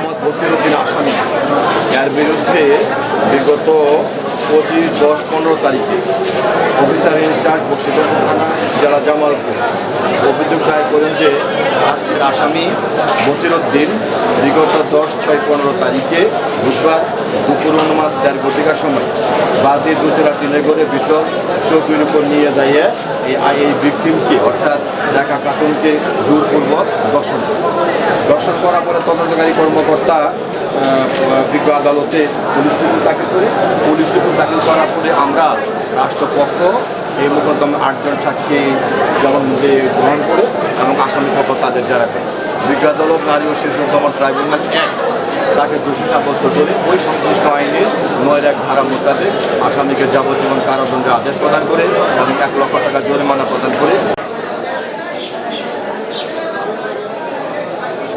মোহাম্মদ আসামি। এর বিরুদ্ধে বিগত পঁচিশ, দশ, পনেরো তারিখে অফিসার ইনচার্জ বক্সিগঞ্জ থানা জেলা জামালপুর অভিযোগ দায়ের করেন যে আজকের আসামি বসিরুদ্দিন বিগত দশ, ছয়, পনেরো তারিখে বুধবার দুপুর অনুমাত দেড় ঘটিকার সময় বাদে দুজেলা টিনেগড়ের ভিতর চৌকির উপর নিয়ে যাইয়ে এই ভিকটিমকে অর্থাৎ ঢাকা কার্টুনকে জোরপূর্বক দর্শন দর্শন করার পরে তদন্তকারী কর্মকর্তা বিজ্ঞ আদালতে পুলিশ রিপোর্ট দাখিল করে, পুলিশ রিপোর্ট দাখিল করার পরে আমরা রাষ্ট্রপক্ষ এই মোকদ্দমা আটজন সাক্ষী যে গ্রহণ করে এবং আসামি পক্ষ তাদের যারা বিজ্ঞ আদালত, নারী ও শিশু সমাজ ট্রাইব্যুনাল এক, তাকে দোষী সাব্যস্ত করে ওই আইনের নয়ের এক ধারা মোতাবেক আসামিকে যাবজ্জীবন কারাদণ্ডে আদেশ প্রদান করে এবং এক লক্ষ টাকা জরিমানা প্রদান করে